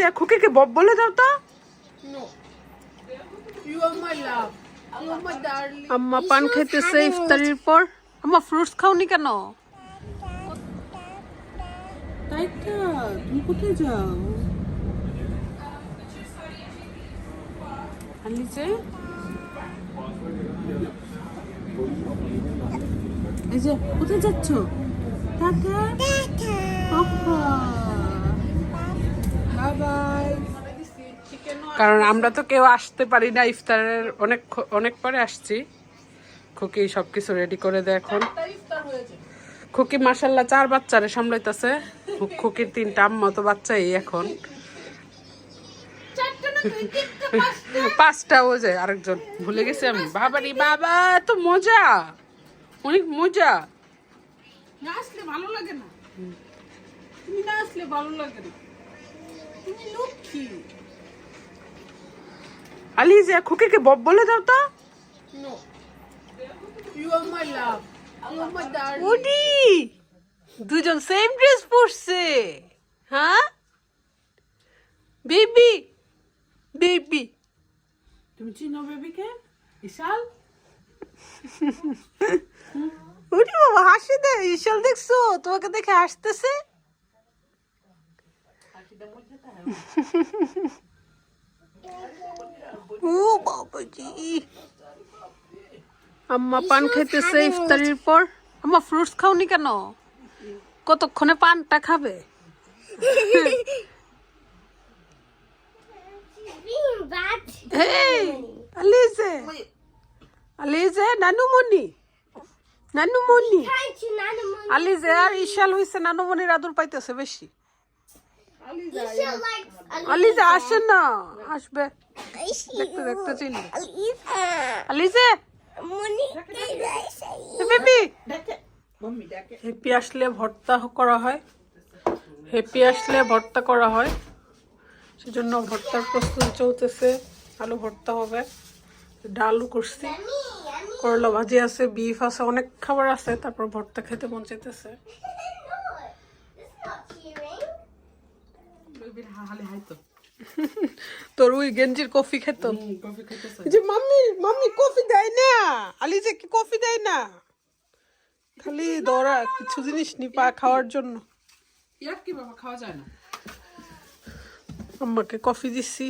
Aliza খুকিকে Bob বলে দাও তো। No. You are my love. You are my darling. আম্মা পান খাইতেছে ইফতারির পর। আম্মা ফ্রুটস খাওনি কেন? তাই তো তুমি কোথায় যাও? আলিজে এই যে কোথায় যাচ্ছ? টাটা কারণ আমরা তো কেউ আসতে পারি না ইফতারের অনেক অনেক পরে আসছি। খুকি সবকিছু রেডি করে দেয় এখন। খুকি মাসাল্লাহ চার বাচ্চারে সামলাইতেছে। খুকির তিনটা আম্মা তো বাচ্চাই এখন। পাঁচটা? ও যে আরেকজন। ভুলে গেছি আমি। বাবা বাবারি বাবা তো মজা। অনেক মজা। আসলে ভালো লাগে না। তুমি না আসলে ভালো লাগে না। তুমি লক্ষ্মী আলিজা খুকিকে বব বলে দাও তো। No. You are my love. You are my darling. Woody. দুজন সেম ড্রেস পরছে। হ্যাঁ? Baby baby. তুমি চিনো বেবিকে? ইশাল উডি বাবা হাসি দে। ইশাল দেখছ? তোমাকে দেখে হাসতেছে। বাবাজি আম্মা পান খাইতেছে ইফতারির পর আম্মা ফ্রুটস খাওনি কেন? কতক্ষণে পানটা খাবে? আলিজে আলিজে নানুমণি নানুমণি। আলিজে আর ইশাল হইছে নানুমণির আদর পাইতেছে বেশি। likes আসে না আসবে. দেখতে দেখতে হ্যাপি আসলে ভর্তা করা হয়। হ্যাপি আসলে ভর্তা করা হয়। সেজন্য ভর্তার প্রস্তুতি চলতেছে। আলু ভর্তা হবে। ডালও করছি। করলা ভাজি আছে বিফ আছে অনেক খাবার আছে। তারপর ভর্তা খেতে মন চাইতেছে। হালে হাই তো। তোর ওই গেঞ্জির কফি খেত। যে মাম্মি মাম্মি কফি দেয় না। আলি যে কি কফি দেয় না। খালি দৌড়া কিছু জিনিস নিপা খাওয়ার জন্য। কি বাবা খাওয়া যায় না? আম্মাকে কফি দিচ্ছি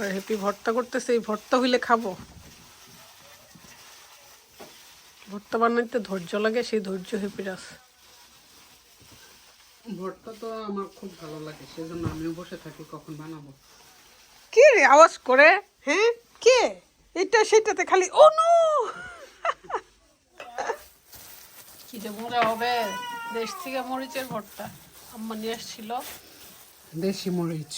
আর হ্যাপি ভর্তা করতেছে এই ভর্তা হইলে খাব। ভর্তা বানাইতে ধৈর্য লাগে সেই ধৈর্য হ্যাপির আছে। ভর্তা তো আমার খুব ভালো লাগে সেজন্য আমিও বসে থাকি কখন বানাবো? কে রে আওয়াজ করে? হ্যাঁ? কে? এটা সেটাতে খালি ও নো কি যে মজা হবে দেশ থেকে মরিচের ভর্তা। আম্মা নিয়ে এসেছিল। দেশি মরিচ।